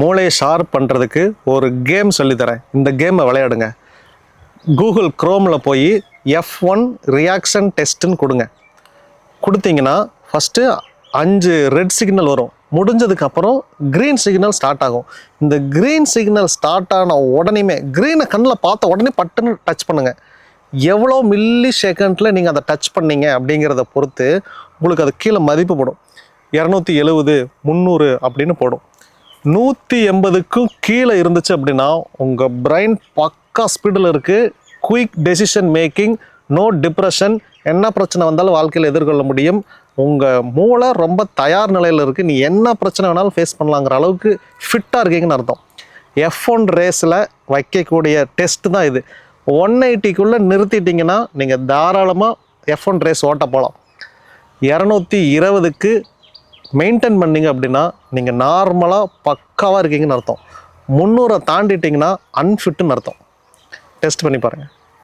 மூளையை ஷார்ப் பண்ணுறதுக்கு ஒரு கேம் சொல்லித்தரேன். இந்த கேமை விளையாடுங்க. கூகுள் க்ரோமில் போய் எஃப் ஒன் ரியாக்ஷன் டெஸ்ட்டுன்னு கொடுங்க. கொடுத்தீங்கன்னா ஃபஸ்ட்டு அஞ்சு ரெட் சிக்னல் வரும். முடிஞ்சதுக்கப்புறம் க்ரீன் சிக்னல் ஸ்டார்ட் ஆகும். இந்த க்ரீன் சிக்னல் ஸ்டார்ட் ஆன உடனேமே க்ரீனை கண்ணில் பார்த்த உடனே பட்டுன்னு டச் பண்ணுங்கள் எவ்வளோ மில்லி செகண்டில் நீங்கள் அதை டச் பண்ணீங்க அப்படிங்கிறத பொறுத்து உங்களுக்கு அது கீழே மதிப்பு போடும். இரநூத்தி எழுபது முந்நூறு அப்படின்னு போடும். நூற்றி எண்பதுக்கும் கீழே இருந்துச்சு அப்படின்னா உங்கள் பிரெயின் பக்கா ஸ்பீடில் இருக்குது quick decision making no depression என்ன பிரச்சனை வந்தாலும் வாழ்க்கையில் எதிர்கொள்ள முடியும். உங்கள் மூளை ரொம்ப தயார் நிலையில் இருக்குது நீ என்ன பிரச்சனை வேணாலும் ஃபேஸ் பண்ணலாங்கிற அளவுக்கு ஃபிட்டாக இருக்கீங்கன்னு அர்த்தம். எஃப் ஒன் ரேஸில் வைக்கக்கூடிய டெஸ்ட் தான் இது. ஒன் எயிட்டிக்குள்ளே நிறுத்திட்டிங்கன்னா நீங்கள் தாராளமாக எஃப் ஒன் ரேஸ் ஓட்ட போகலாம் இரநூத்தி இருபதுக்கு மெயின்டைன் பண்ணீங்க அப்படின்னா நீங்கள் நார்மலாக பக்காவாக இருக்கீங்கன்னு அர்த்தம். முந்நூறை தாண்டிட்டிங்கன்னா அன்ஃபிட்டுன்னு அர்த்தம். டெஸ்ட் பண்ணி பாருங்கள்